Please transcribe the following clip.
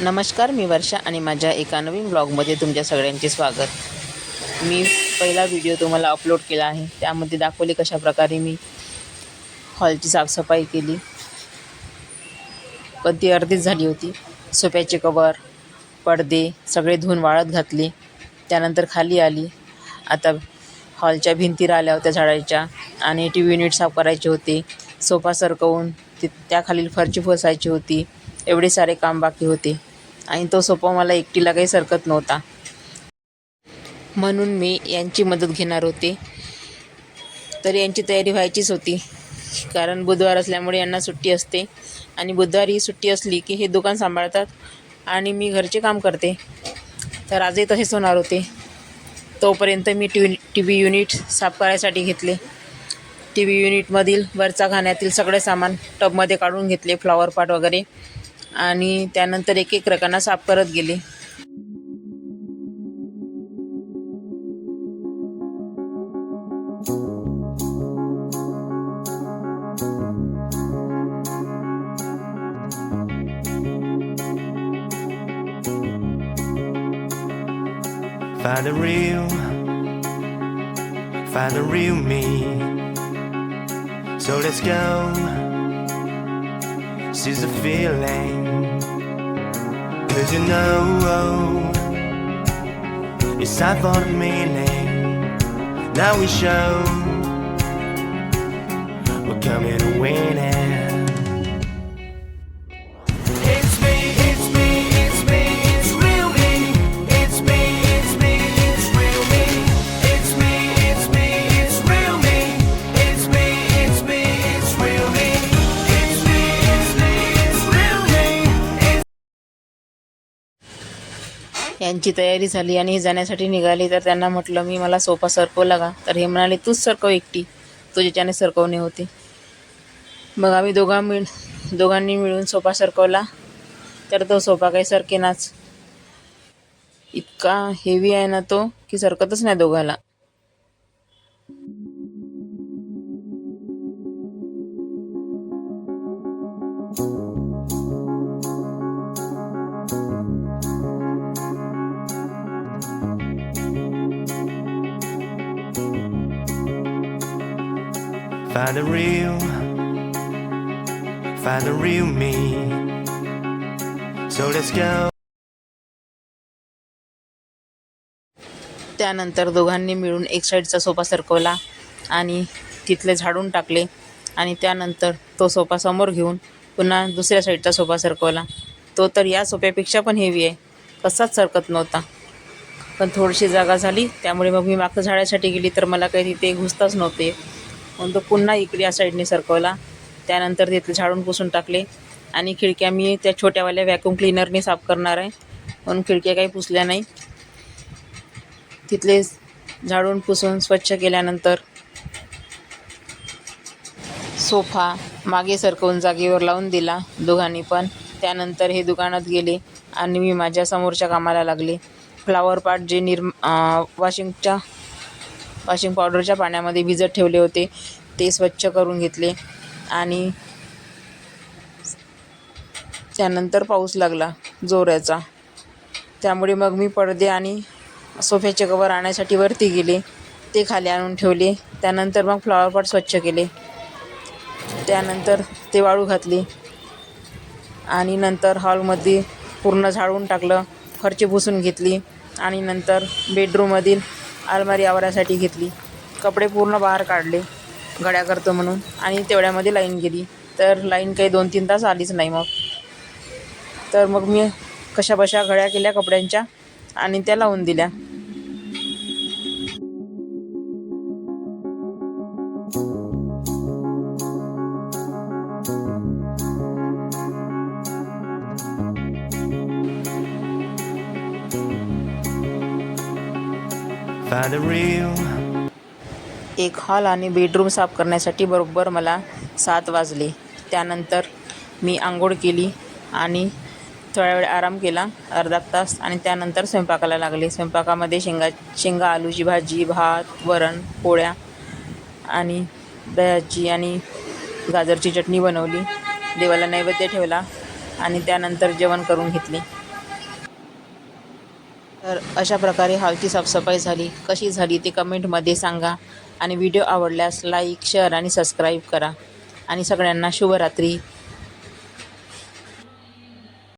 नमस्कार मी वर्षा आणि माझ्या एका नवीन ब्लॉगमध्ये तुमच्या सगळ्यांचे स्वागत. मी पहिला व्हिडिओ तुम्हाला अपलोड केला आहे. त्यामध्ये दाखवले कशा प्रकारे मी हॉलची साफसफाई केली. पण ती अर्धीच झाली होती. सोप्याचे कवर पडदे सगळे धुवून वाळत घातले. त्यानंतर खाली आली. आता हॉलच्या भिंती राहिल्या होत्या झाडाच्या आणि टी व्ही युनिट साफ करायचे होते. सोफा सरकवून ती त्याखालील फरची फसायची होती. एवढे सारे काम बाकी होते. आणि तो सोपा मला एकटीला काही सरकत नव्हता. म्हणून मी यांची मदत घेणार होते. तर यांची तयारी व्हायचीच होती. कारण बुधवार असल्यामुळे यांना सुट्टी असते. आणि बुधवारी ही सुट्टी असली की हे दुकान सांभाळतात आणि मी घरचे काम करते. तर आजही तसेच होणार होते. तोपर्यंत मी टी टी व्ही युनिट साफ करायसाठी घेतले. टी व्ही युनिटमधील वरचा खाण्यातील सगळे सामान टबमध्ये काढून घेतले फ्लॉवर पॉट वगैरे. आणि त्यानंतर एक एक रकाना साफ करत गेले Find the real, find the real me. So let's go, seize the feeling. Cause you know, it's time for the meaning. Now we show, we're coming यांची तयारी झाली आणि हे जाण्यासाठी निघाली तर त्यांना म्हटलं मी मला सोफा सरकवला का तर हे म्हणाले तूच सरकव एकटी. तुझ्याच्याने सरकवणे होते. मग आम्ही दोघां मिळ दोघांनी मिळून सोफा सरकवला. तर तो सोफा काही सरकेनाच. इतका हेवी आहे ना तो की सरकतच नाही दोघाला. Find the real, find the real me. So let's go. त्यानंतर दोघांनी मिळून एक साईडचा सोफा सरकवला आणि तिथले झाडून टाकले आणि त्यानंतर तो सोफा समोर घेऊन पुन्हा दुसऱ्या साईडचा सोफा सरकवला तो तर या सोप्यापेक्षा पण हेवी आहे कसाच सरकत नव्हता पण थोडीशी जागा झाली त्यामुळे मग मी मागच्या झाडासाठी गेली तर मला काही तिथे घुसताच नव्हते म्हणून तो पुन्हा इकडे या साईडने सरकवला. त्यानंतर तिथले झाडून पुसून टाकले. आणि खिडक्या मी त्या छोट्यावाल्या व्हॅक्यूम क्लिनरने साफ करणार आहे. म्हणून खिडक्या काही पुसल्या नाही. तिथले झाडून पुसून स्वच्छ केल्यानंतर सोफा मागे सरकवून जागेवर लावून दिला. दोघांनी पण. त्यानंतर हे दुकानात गेले आणि मी माझ्या समोरच्या कामाला लागले. फ्लावर पार्ट जे निर्म वॉशिंगच्या वॉशिंग पावडरच्या पाण्यामध्ये भिजत ठेवले होते. ते स्वच्छ करून घेतले आणि त्यानंतर पाऊस लागला जोराचा त्यामुळे मग मी पडदे आणि सोफ्याचे कवर आणण्यासाठी वरती गेले. ते खाली आणून ठेवले. त्यानंतर मग फ्लॉवर पॉट स्वच्छ केले. त्यानंतर ते वाळू घातली. आणि नंतर हॉलमध्ये पूर्ण झाडून टाकलं. फरची पुसून घेतली. आणि नंतर बेडरूममधील अलमारी आवरायसाठी घेतली. कपडे पूर्ण बाहेर काढले. घड्या करतो म्हणून. आणि तेवढ्यामध्ये लाईन गेली. तर लाईन काही दोन तीन तास आलीच नाही मग. तर मग मी कशा बशा घड्या केल्या कपड्यांच्या आणि त्या लावून दिल्या. The real, एक हॉल आणि बेडरूम साफ करण्यासाठी बरोबर मला सात वाजले. त्यानंतर मी आंघोळ केली आणि थोडा वेळ आराम केला अर्धा तास. आणि त्यानंतर स्वयंपाकाला लागले. स्वयंपाकामध्ये शेंगा शेंगा आलूची भाजी भात वरण पोळ्या आणि दह्याची आणि गाजरची चटणी बनवली. देवाला नैवेद्य ठेवला आणि त्यानंतर जेवण करून घेतले. तर अशा प्रकारे हॉलची साफसफाई झाली. कशी झाली ते कमेंटमध्ये सांगा. आणि व्हिडिओ आवडल्यास लाईक शेअर आणि सबस्क्राईब करा. आणि सगळ्यांना शुभरात्री.